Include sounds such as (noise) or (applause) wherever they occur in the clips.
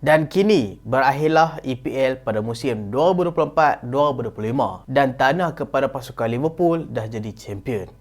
Dan kini berakhirlah EPL pada musim 2024-2025 dan tanah kepada pasukan Liverpool dah jadi champion.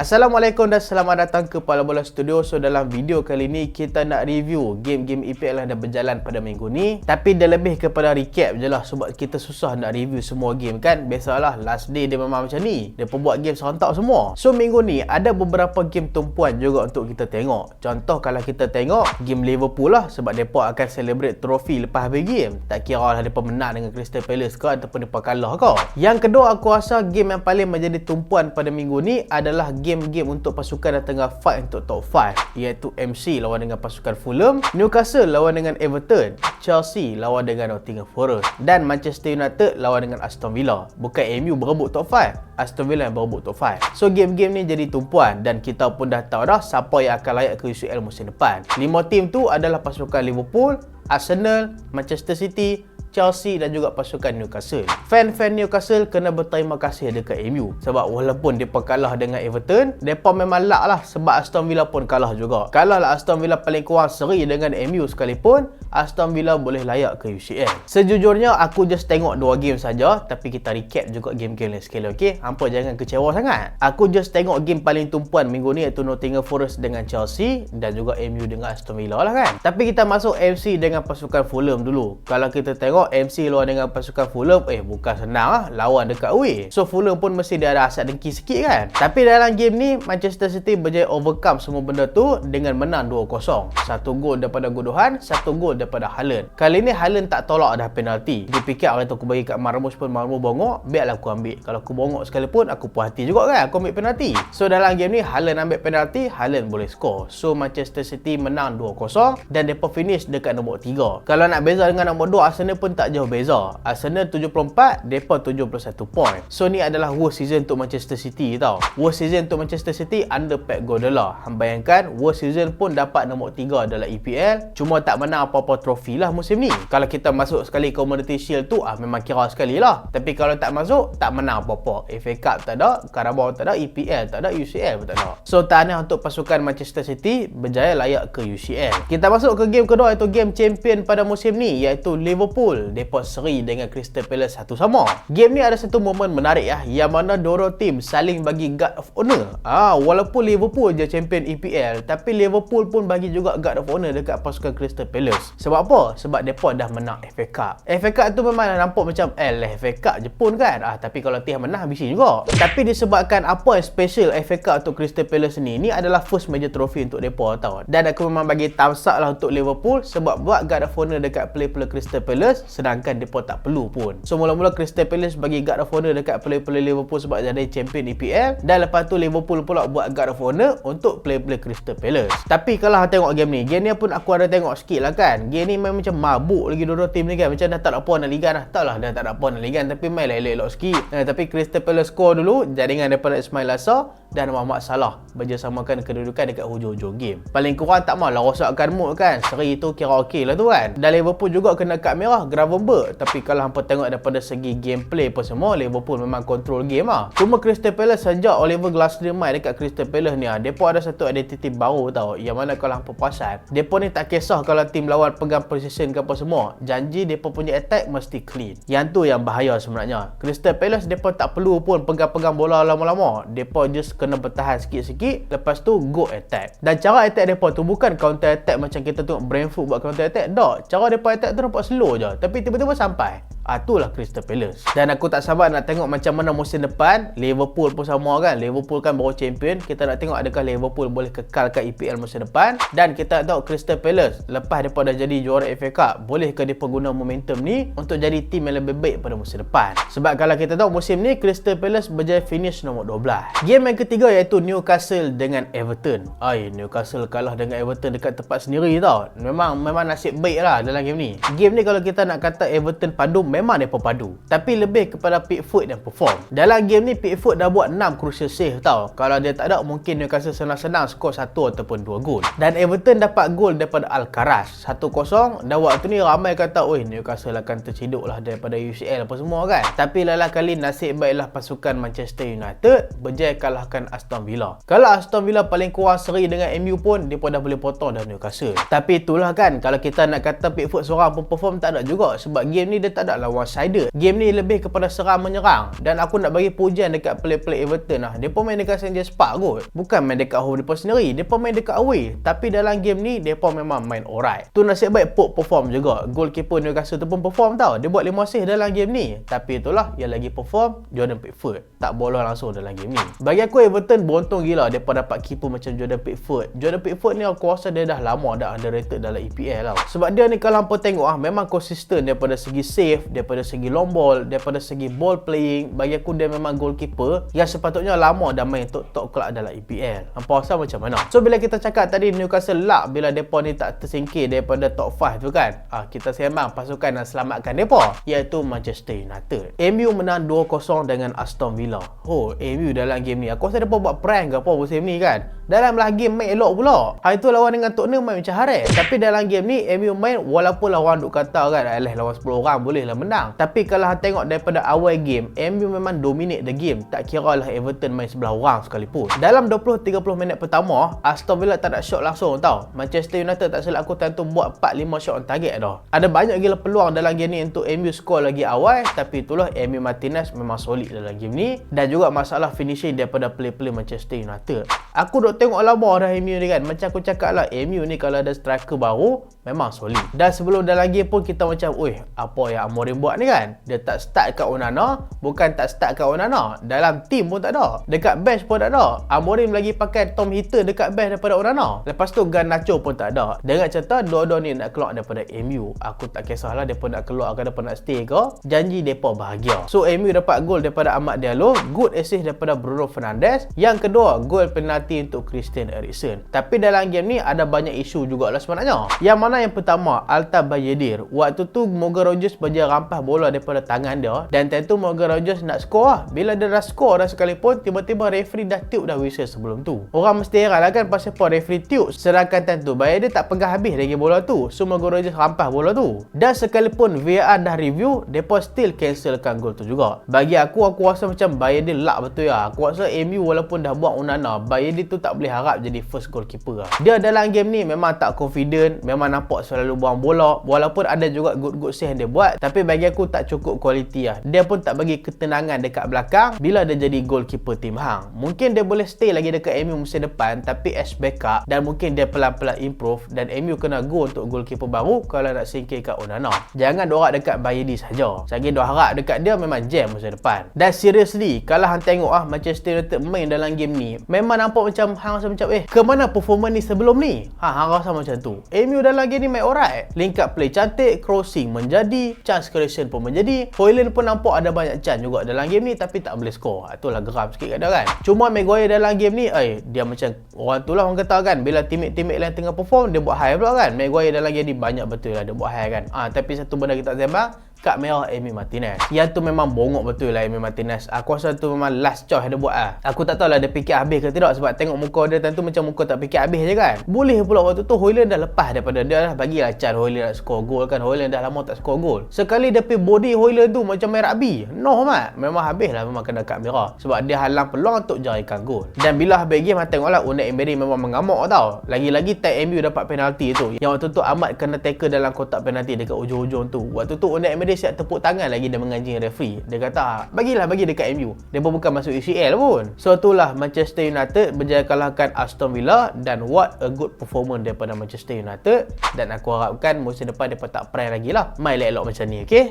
Assalamualaikum dan selamat datang ke Pala Bola Studio. So dalam video kali ni kita nak review game-game EPL yang dah berjalan pada minggu ni. Tapi dia lebih kepada recap je lah sebab kita susah nak review semua game kan. Biasalah last day dia memang macam ni. Dia pun buat game serentak semua. So minggu ni ada beberapa game tumpuan juga untuk kita tengok. Contoh kalau kita tengok game Liverpool lah sebab mereka akan celebrate trofi lepas habis game. Tak kira lah mereka menang dengan Crystal Palace ke ataupun mereka kalah ke. Yang kedua aku rasa game yang paling menjadi tumpuan pada minggu ni adalah game game-game untuk pasukan yang tengah fight untuk top 5 iaitu MC lawan dengan pasukan Fulham, Newcastle lawan dengan Everton, Chelsea lawan dengan Nottingham Forest dan Manchester United lawan dengan Aston Villa. Bukan MU berebut top 5, Aston Villa yang berebut top 5. So game-game ni jadi tumpuan dan kita pun dah tahu dah siapa yang akan layak ke UCL musim depan. Lima tim tu adalah pasukan Liverpool, Arsenal, Manchester City, Chelsea dan juga pasukan Newcastle. Fan-fan Newcastle kena berterima kasih dekat MU sebab walaupun mereka kalah dengan Everton, mereka memang lak lah sebab Aston Villa pun kalah juga. Kalah lah Aston Villa paling kurang seri dengan MU sekalipun, Aston Villa boleh layak ke UCL. Sejujurnya aku just tengok dua game saja tapi kita recap juga game-game lain sekali okey. Hampa jangan kecewa sangat. Aku just tengok game paling tumpuan minggu ni iaitu Nottingham Forest dengan Chelsea dan juga MU dengan Aston Villa lah kan. Tapi kita masuk MC dengan pasukan Fulham dulu. Kalau kita tengok tengok MC lawan dengan pasukan Fulham eh bukan senang lah lawan dekat away. So Fulham pun mesti dia ada asap dengki sikit kan. Tapi dalam game ni Manchester City berjaya overcome semua benda tu dengan menang 2-0 satu gol daripada Gudohan satu gol daripada Haaland. Kali ni Haaland tak tolak dah penalti. Dia fikir orang tu aku bagi kat Marmoush pun Marmoush bongok biarlah aku ambil. Kalau aku bongok sekalipun aku puas hati juga kan aku ambil penalti. So dalam game ni Haaland ambil penalti Haaland boleh score. So Manchester City menang 2-0 dan mereka finish dekat nombor 3 kalau nak beza dengan nombor 2 Arsenal pun pun tak jauh beza. Arsenal 74, depa 71 point. So ni adalah worst season untuk Manchester City tau. Worst season untuk Manchester City under Pep Guardiola. Hang bayangkan worst season pun dapat nombor 3 dalam EPL, cuma tak menang apa-apa trofi lah musim ni. Kalau kita masuk sekali Community Shield tu ah memang kira sekali lah. Tapi kalau tak masuk, tak menang apa-apa. FA Cup tak ada, Carabao tak ada, EPL tak ada, UCL pun tak ada. So tahniah untuk pasukan Manchester City berjaya layak ke UCL. Kita masuk ke game kedua iaitu game champion pada musim ni iaitu Liverpool Liverpool depa seri dengan Crystal Palace satu sama. Game ni ada satu momen menarik ya yang mana dua tim saling bagi guard of honor. Ah walaupun Liverpool je champion EPL tapi Liverpool pun bagi juga guard of honor dekat pasukan Crystal Palace. Sebab apa? Sebab depa dah menang FA Cup. FA Cup tu memang nampak macam eh lah FA Cup Jepun kan. Ah tapi kalau tim menang habis juga. Tapi disebabkan apa yang special FA Cup untuk Crystal Palace ni, ni adalah first major trophy untuk depa tau. Dan aku memang bagi thumbs up lah untuk Liverpool sebab buat guard of honor dekat play-play Crystal Palace sedangkan depa tak perlu pun. So mula-mula Crystal Palace bagi guard of honor dekat player-player Liverpool sebab jadi champion EPL dan lepas tu Liverpool pula buat guard of honor untuk player-player Crystal Palace. Tapi kalau tengok game ni, game ni pun aku ada tengok sikit lah kan. Game ni memang macam mabuk lagi dua-dua tim ni kan. Macam dah tak ada nak ligan lah. Tak lah dah tak ada apa nak ligan tapi main lah elok-elok sikit. Eh, tapi Crystal Palace score dulu jaringan daripada Ismail Assar dan Muhammad Salah bersamakan kedudukan dekat hujung-hujung game. Paling kurang tak malah rosakkan mood kan. Seri tu kira okey lah tu kan. Dan Liverpool juga kena kad merah Gravenberg tapi kalau hampa tengok daripada segi gameplay apa semua Liverpool memang control game lah. Cuma Crystal Palace sejak Oliver Glasner main dekat Crystal Palace ni ah depa ada satu identiti baru tau. Yang mana kalau hampa perasan depa ni tak kisah kalau tim lawan pegang position ke apa semua. Janji depa punya attack mesti clean. Yang tu yang bahaya sebenarnya. Crystal Palace depa tak perlu pun pegang-pegang bola lama-lama. Depa just kena bertahan sikit-sikit. Lepas tu go attack. Dan cara attack depa tu bukan counter attack macam kita tengok Brentford buat counter attack. Tak. Cara depa attack tu nampak slow je. Tapi tiba-tiba sampai Ah, itulah Crystal Palace. Dan aku tak sabar nak tengok macam mana musim depan Liverpool pun sama kan. Liverpool kan baru champion. Kita nak tengok adakah Liverpool boleh kekal kat EPL musim depan. Dan kita tahu Crystal Palace lepas depa dah jadi juara FA Cup, bolehkah dia guna momentum ni untuk jadi tim yang lebih baik pada musim depan. Sebab kalau kita tahu musim ni Crystal Palace berjaya finish nombor 12. Game yang ketiga iaitu Newcastle dengan Everton. Ai, Newcastle kalah dengan Everton dekat tempat sendiri tau. Memang memang nasib baik lah dalam game ni. Game ni kalau kita nak kata Everton padu memang mereka padu. Tapi lebih kepada Pickford dan perform. Dalam game ni Pickford dah buat 6 crucial save tau. Kalau dia tak ada mungkin Newcastle senang-senang skor 1 ataupun 2 gol. Dan Everton dapat gol daripada Alcaraz 1-0 dan waktu ni ramai kata oi Newcastle akan terciduk lah daripada UCL apa semua kan. Tapi lala kali nasib baiklah pasukan Manchester United berjaya kalahkan Aston Villa. Kalau Aston Villa paling kurang seri dengan MU pun dia pun dah boleh potong dah Newcastle. Tapi itulah kan kalau kita nak kata Pickford seorang pun perform tak ada juga sebab game ni dia tak ada lawan sided. Game ni lebih kepada serang menyerang dan aku nak bagi pujian dekat play-play Everton lah. Dia pun main dekat St. James Park kot. Bukan main dekat home depa sendiri. Dia pun main dekat away. Tapi dalam game ni dia pun memang main alright. Tu nasib baik Pop perform juga. Goalkeeper Newcastle tu pun perform tau. Dia buat 5 assist dalam game ni. Tapi itulah yang lagi perform Jordan Pickford. Tak bolos langsung dalam game ni. Bagi aku Everton beruntung gila depa dapat keeper macam Jordan Pickford. Jordan Pickford ni aku rasa dia dah lama dah underrated dalam EPL tau. Sebab dia ni kalau hampa tengok ah memang konsisten daripada segi save, daripada segi long ball, daripada segi ball playing. Bagi aku dia memang goalkeeper yang sepatutnya lama dah main top-top kelab dalam EPL. Hampa rasa macam mana? So bila kita cakap tadi Newcastle luck bila depa ni tak tersingkir daripada top 5 tu kan. Ah kita sembang pasukan yang selamatkan depa iaitu Manchester United. MU menang 2-0 dengan Aston Villa. Oh, MU dalam game ni aku rasa depa buat prank ke apa musim ni kan. Dalam lah game main elok pula. Ha itu lawan dengan Tottenham main macam haret. Tapi dalam game ni MU main walaupun lawan duk kata kan alah lawan 10 orang boleh lah menang. Tapi kalau tengok daripada awal game, MU memang dominate the game. Tak kira lah Everton main sebelah orang sekalipun. Dalam 20-30 minit pertama, Aston Villa tak ada shot langsung tau. Manchester United tak silap aku tentu buat 4-5 shot on target dah. Ada banyak gila peluang dalam game ni untuk MU score lagi awal. Tapi itulah MU Martinez memang solid dalam game ni. Dan juga masalah finishing daripada play-play Manchester United. Aku duk tengok lama dah MU ni kan. Macam aku cakap lah, MU ni kalau ada striker baru, memang solid. Dan sebelum dalam game pun kita macam, oi, apa yang Amorim buat ni kan? Dia tak start kat Onana, bukan tak start kat Onana. Dalam team pun tak ada. Dekat bench pun tak ada. Amorim lagi pakai Tom Hitter dekat bench daripada Onana. Lepas tu Garnacho pun tak ada. Dengar cerita, dua-dua ni nak keluar daripada MU. Aku tak kisahlah mereka nak keluar ke mereka nak stay ke. Janji mereka bahagia. So, MU dapat gol daripada Ahmad Diallo. Good assist daripada Bruno Fernandes. Yang kedua, gol penalti untuk Christian Eriksen. Tapi dalam game ni ada banyak isu jugalah sebenarnya. Yang mana yang pertama, Alta Bayedir. Waktu tu Morgan Rogers berjaya rampas bola daripada tangan dia dan tentu Morgan Rogers nak skor lah. Bila dia dah skor dah sekalipun, tiba-tiba referee dah tiup dah whistle sebelum tu. Orang mesti heran lah kan pasal apa referee tiup sedangkan tentu Bayedir tak pegang habis lagi bola tu. So Morgan Rogers rampas bola tu. Dan sekalipun VAR dah review, mereka still cancelkan gol tu juga. Bagi aku, aku rasa macam Bayedir luck betul ya. Aku rasa MU walaupun dah buat Unana, Bayedir tu tak boleh harap jadi first goalkeeper lah. Dia dalam game ni memang tak confident, memang nampak selalu buang bola. Walaupun ada juga good-good save dia buat, tapi bagi aku tak cukup kualiti lah. Dia pun tak bagi ketenangan dekat belakang bila dia jadi goalkeeper tim hang. Mungkin dia boleh stay lagi dekat MU musim depan, tapi as backup dan mungkin dia pelan-pelan improve dan MU kena go untuk goalkeeper baru kalau nak singkirkan Onana. Jangan dorak dekat Bayedi saja. Saya doa harap dekat dia memang jam musim depan. Dan seriously, kalau hang tengok ah Manchester United main dalam game ni, memang nampak macam hang rasa macam eh ke mana performance ni sebelum ni ha hang rasa macam tu MU dalam game ni main alright? Link up play. Cantik crossing menjadi chance creation pun menjadi. Hoyland pun nampak ada banyak chance juga dalam game ni tapi tak boleh score ha, itulah geram sikit kat dia kan? Cuma Maguire dalam game ni eh dia macam orang tu lah orang kata kan? Bila teammate-teammate lain tengah perform dia buat high pula kan? Maguire dalam game ni banyak betul lah dia buat high kan? Ha, tapi satu benda kita sembang kad merah Amy Martinez. Yang tu memang bongok betul lah Amy Martinez. Aku rasa tu memang last choice dia buat lah. Aku tak tahu lah dia fikir habis ke tidak sebab tengok muka dia tentu macam muka tak fikir habis je kan. Boleh pula waktu tu Hoyland dah lepas daripada dia lah. Bagilah chance Hoyland nak score goal kan. Hoyland dah lama tak score goal. Sekali dia pergi body Hoyland tu macam main rugby. No mat. Memang habis lah memang kena kad merah. Sebab dia halang peluang untuk jarikan gol. Dan bila habis game tengoklah Unai Emery memang mengamuk tau. Lagi-lagi time MU dapat penalti tu. Yang waktu tu Ahmad kena tackle dalam kotak penalti dekat ujung-ujung tu. Waktu tu Unai Emery siap tepuk tangan lagi dia menganjing referee. Dia kata, ah, bagilah bagi dekat MU. Dia pun bukan masuk UCL pun. So itulah Manchester United berjaya kalahkan Aston Villa dan what a good performance daripada Manchester United dan aku harapkan musim depan dia tak prank lagi lah. Main elok-elok macam ni, okay?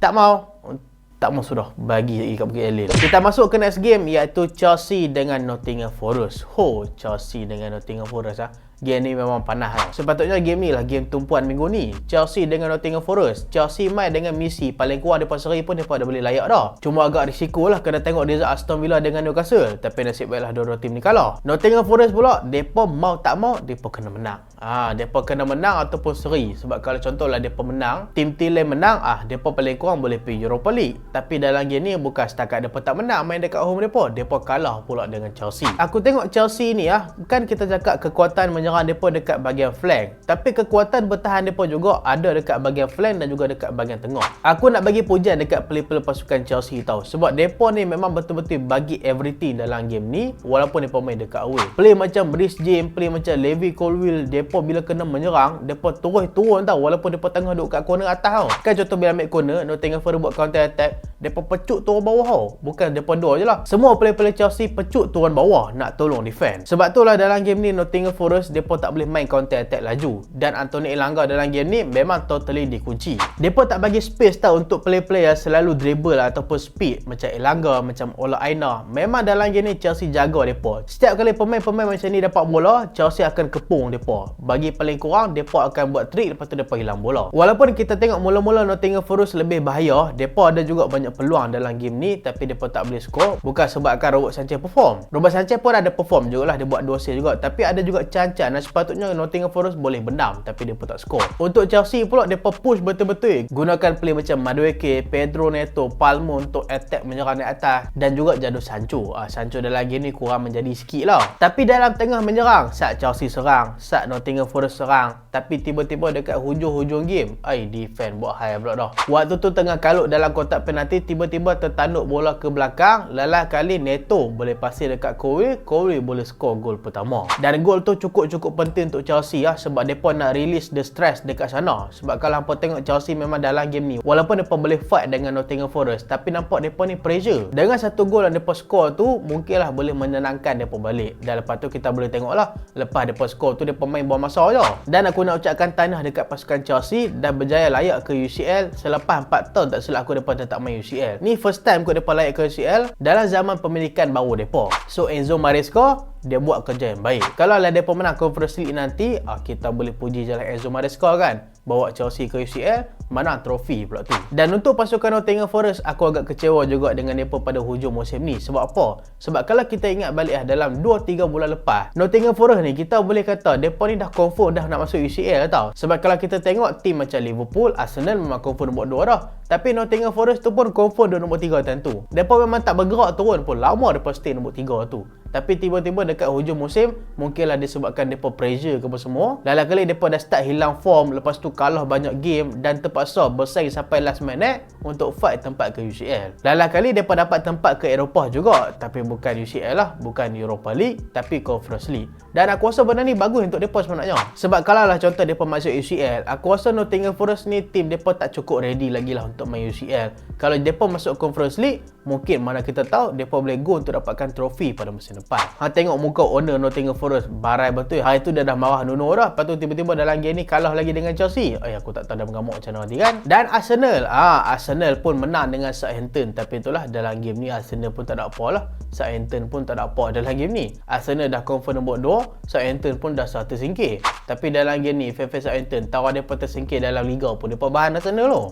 Tak mau. Tak mau sudah bagi lagi kat Bukit Elil. Kita masuk ke next game iaitu Chelsea dengan Nottingham Forest. Ho, Chelsea dengan Nottingham Forest ah. Game ni memang panas lah. Sepatutnya game ni lah game tumpuan minggu ni. Chelsea dengan Nottingham Forest. Chelsea main dengan misi paling kurang depan seri pun mereka dah boleh layak dah. Cuma agak risiko lah kena tengok dia Aston Villa dengan Newcastle. Tapi nasib baiklah dua-dua tim ni kalah. Nottingham Forest pula, mereka mau tak mau, mereka kena menang. Ah, ha, mereka kena menang ataupun seri. Sebab kalau contohlah mereka menang, tim-tim lain menang, ah mereka paling kurang boleh pergi Europa League. Tapi dalam game ni bukan setakat mereka tak menang main dekat home mereka. Mereka kalah pula dengan Chelsea. Aku tengok Chelsea ni ah, kan kita cakap kekuatan menyerang mereka dekat bahagian flank. Tapi kekuatan bertahan mereka juga ada dekat bahagian flank dan juga dekat bahagian tengah. Aku nak bagi pujian dekat player-player pasukan Chelsea tau. Sebab mereka ni memang betul-betul bagi everything dalam game ni walaupun mereka main dekat away. Play macam Brice James, play macam Levi Colwill, mereka bila kena menyerang, mereka terus turun tau walaupun mereka tengah duduk kat corner atas tau. Kan contoh bila ambil corner, Nottingham Forest buat counter attack, mereka pecut turun bawah tau. Bukan mereka dua je lah. Semua player-player Chelsea pecut turun bawah nak tolong defend. Sebab tu lah dalam game ni Nottingham Forest mereka tak boleh main counter attack laju. Dan Anthony Elanga dalam game ni memang totally dikunci. Mereka tak bagi space tau untuk player-player selalu dribble ataupun speed macam Elanga, macam Ola Aina. Memang dalam game ni Chelsea jaga mereka. Setiap kali pemain-pemain macam ni dapat bola, Chelsea akan kepung mereka. Bagi paling kurang, mereka akan buat trick lepas tu mereka hilang bola. Walaupun kita tengok mula-mula Nottingham Forest lebih bahaya, mereka ada juga banyak peluang dalam game ni tapi mereka tak boleh score. Bukan sebabkan Robert Sanchez perform. Robert Sanchez pun ada perform jugalah, dia buat dua save juga. Tapi ada juga cancan dan sepatutnya Nottingham Forest boleh bendam tapi dia pun tak score. Untuk Chelsea pula, mereka push betul-betul. Gunakan play macam Madueke, Pedro Neto, Palmo untuk attack menyerang di atas dan juga jadu Sancho. Ah, Sancho dalam game ni kurang menjadi sikit lah. Tapi dalam tengah menyerang, saat Chelsea serang, saat Nottingham Forest serang, tapi tiba-tiba dekat hujung-hujung game, ai defend buat high pula dah. Waktu tu tengah kalut dalam kotak penalti, tiba-tiba tertanduk bola ke belakang, lalah kali Neto boleh pasir dekat Kowe, Kowe boleh score gol pertama. Dan gol tu cukup-cukup penting untuk Chelsea lah sebab depa nak release the stress dekat sana. Sebab kalau hampa tengok Chelsea memang dalam game ni, walaupun depa boleh fight dengan Nottingham Forest, tapi nampak depa ni pressure. Dengan satu gol yang depa score tu, mungkinlah boleh menenangkan depa balik. Dan lepas tu kita boleh tengok lah, lepas depa score tu depa main buang masa je. Dan aku nak ucapkan tanah dekat pasukan Chelsea dan berjaya layak ke UCL selepas 4 tahun tak silap aku depa tak main UCL. Ni first time aku depa layak ke UCL dalam zaman pemilikan baru depa. So Enzo Maresca dia buat kerja yang baik. Kalau lah depa menang Conference League nanti, ah, kita boleh puji jalan Enzo Maresca kan. Bawa Chelsea ke UCL mana trofi pula tu. Dan untuk pasukan Nottingham Forest aku agak kecewa juga dengan mereka pada hujung musim ni. Sebab apa? sebab kalau kita ingat balik lah dalam 2-3 bulan lepas Nottingham Forest ni kita boleh kata mereka ni dah confirm dah nak masuk UCL tau. Sebab kalau kita tengok tim macam Liverpool Arsenal memang confirm nombor 2 dah tapi Nottingham Forest tu pun confirm dia nombor 3 tentu mereka memang tak bergerak turun pun lama mereka stay nombor 3 tu tapi tiba-tiba dekat hujung musim mungkinlah disebabkan mereka pressure ke apa semua lalu kali mereka dah start hilang form lepas tu kalah banyak game dan terpaksa bersaing sampai last minute untuk fight tempat ke UCL. Lalah kali mereka dapat tempat ke Eropah juga tapi bukan UCL lah, bukan Europa League tapi Conference League. Dan aku rasa benda ni bagus untuk mereka sebenarnya. Sebab kalau lah contoh mereka masuk UCL, aku rasa Nottingham Forest ni tim mereka tak cukup ready lagi lah untuk main UCL. Kalau mereka masuk Conference League, mungkin mana kita tahu mereka boleh go untuk dapatkan trofi pada musim depan. Ha tengok muka owner Nottingham Forest barai betul. Hari tu dia dah marah Nuno dah. Lepas tu tiba-tiba dalam game ni kalah lagi dengan Chelsea. Ay, aku tak tahu dah mengamuk macam mana nanti kan. Dan Arsenal, ah ha, Arsenal pun menang dengan Southampton. Tapi itulah dalam game ni Arsenal pun tak ada apa lah. Southampton pun tak ada apa dalam game ni. Arsenal dah confirm nombor 2, Southampton pun dah satu singkir. Tapi dalam game ni, Fairfax Southampton tahu dia pun tersingkir dalam liga pun. Dia pun bahan Arsenal tu.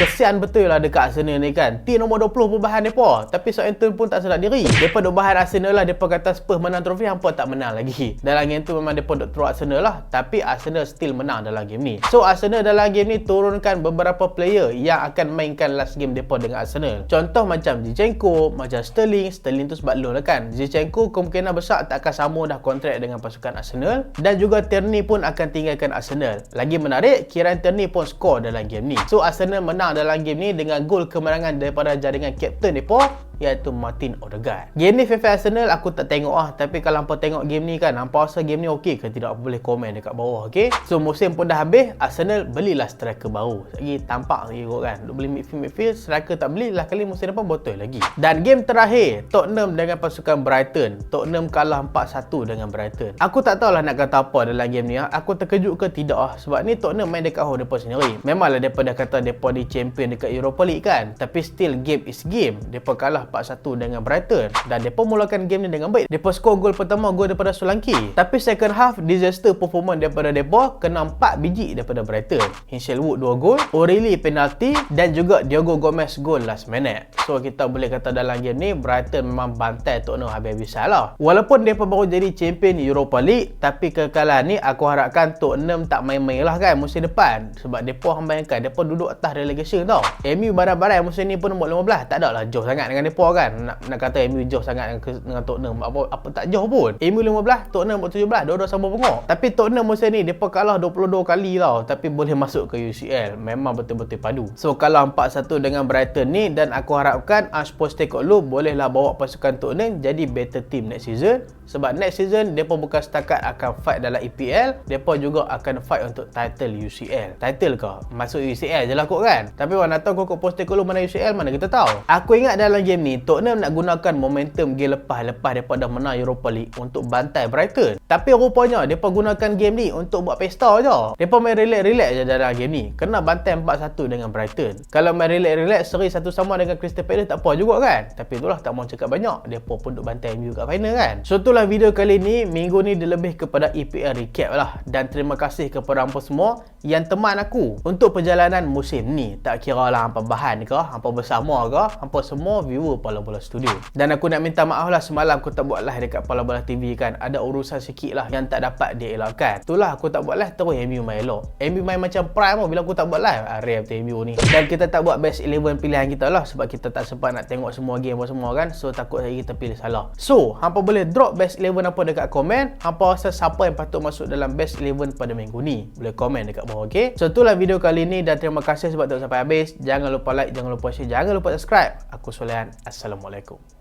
Kesian betul lah dekat Arsenal ni kan. Tim nombor 20 pun bahan mereka. Tapi Southampton pun tak sedar diri. Mereka duk bahan Arsenal lah. Mereka kata Spurs menang trofi, hampa tak menang lagi. (laughs) Dalam game tu memang mereka duk throw Arsenal lah. Tapi Arsenal still menang dalam game ni. So Arsenal dalam game ni turunkan beberapa player yang akan mainkan last game mereka dengan Arsenal. Contoh macam Zinchenko, macam Sterling. Sterling tu sebab loan lah kan. Zinchenko kemungkinan besar tak akan sama dah kontrak dengan pasukan Arsenal. Dan juga Tierney pun akan tinggalkan Arsenal. Lagi menarik, Kieran Tierney pun score dalam game ni. So Arsenal menang dalam game ni dengan gol kemenangan daripada jaringan kapten mereka iaitu Martin Odegaard. Game ni FFA Arsenal aku tak tengok ah tapi kalau hampa tengok game ni kan hampa rasa game ni okey ke tidak boleh komen dekat bawah okey. So musim pun dah habis Arsenal belilah striker baru. Lagi tampak lagi kot kan. Duk beli midfield midfield striker tak beli lah kali musim depan botol lagi. Dan game terakhir Tottenham dengan pasukan Brighton. Tottenham kalah 4-1 dengan Brighton. Aku tak tahu lah nak kata apa dalam game ni ah. Aku terkejut ke tidak ah sebab ni Tottenham main dekat home depa sendiri. Memanglah depa dah kata depa di champion dekat Europa League kan. Tapi still game is game. Depa kalah 4-1 dengan Brighton dan mereka mulakan game ni dengan baik. Mereka skor gol pertama gol daripada Solanke. Tapi second half disaster performance daripada mereka kena 4 biji daripada Brighton. Hinshelwood 2 gol, O'Reilly penalti dan juga Diogo Gomez gol last minute. So kita boleh kata dalam game ni Brighton memang bantai Tottenham habis-habisan lah. Walaupun mereka baru jadi champion Europa League tapi kekalahan ni aku harapkan Tottenham tak main-main lah kan musim depan. Sebab mereka hang bayangkan mereka duduk atas relegation tau. MU barang-barang musim ni pun nombor 15. Tak ada lah jauh sangat dengan mereka kan. Nak, nak kata MU jauh sangat dengan, dengan Tottenham. Apa, apa tak jauh pun. MU 15, Tottenham 17. Dua-dua sama pengok. Tapi Tottenham musim ni mereka kalah 22 kali tau. Tapi boleh masuk ke UCL. Memang betul-betul padu. So kalau 4-1 dengan Brighton ni dan aku harapkan Ash Postecoglou bolehlah bawa pasukan Tottenham jadi better team next season. Sebab next season mereka bukan setakat akan fight dalam EPL, mereka juga akan fight untuk title UCL. Title ke? Masuk UCL je lah kot kan? Tapi nak tahu kok Postecoglou mana UCL mana kita tahu. Aku ingat dalam game ni Tottenham nak gunakan momentum game lepas lepas mereka dah menang Europa League untuk bantai Brighton. Tapi rupanya mereka gunakan game ni untuk buat pesta je. Mereka main relax-relax je dalam game ni. Kena bantai 4-1 dengan Brighton. Kalau main relax-relax seri satu sama dengan Crystal Palace tak apa juga kan? Tapi itulah tak mau cakap banyak. Mereka pun duk bantai MU kat final kan? So itulah video kali ni. Minggu ni dia lebih kepada EPL recap lah. Dan terima kasih kepada hampa semua yang teman aku untuk perjalanan musim ni. Tak kira lah hampa bahan ke, hampa bersama ke, hampa semua viewer Pala Bola Studio. Dan aku nak minta maaf lah semalam aku tak buat live dekat Pala Bola TV kan. Ada urusan sikit lah yang tak dapat dielakkan. Itulah aku tak buat live terus MU main elok. MU main macam prime lah bila aku tak buat live. Ah, Rare MU ni. Dan kita tak buat best 11 pilihan kita lah sebab kita tak sempat nak tengok semua game apa semua kan. So takut lagi kita pilih salah. So, hampa boleh drop best 11 apa dekat komen. Hampa rasa siapa yang patut masuk dalam best 11 pada minggu ni. Boleh komen dekat bawah okey. So itulah video kali ni dan terima kasih sebab tengok sampai habis. Jangan lupa like, jangan lupa share, jangan lupa subscribe. Aku Solehan. Assalamualaikum.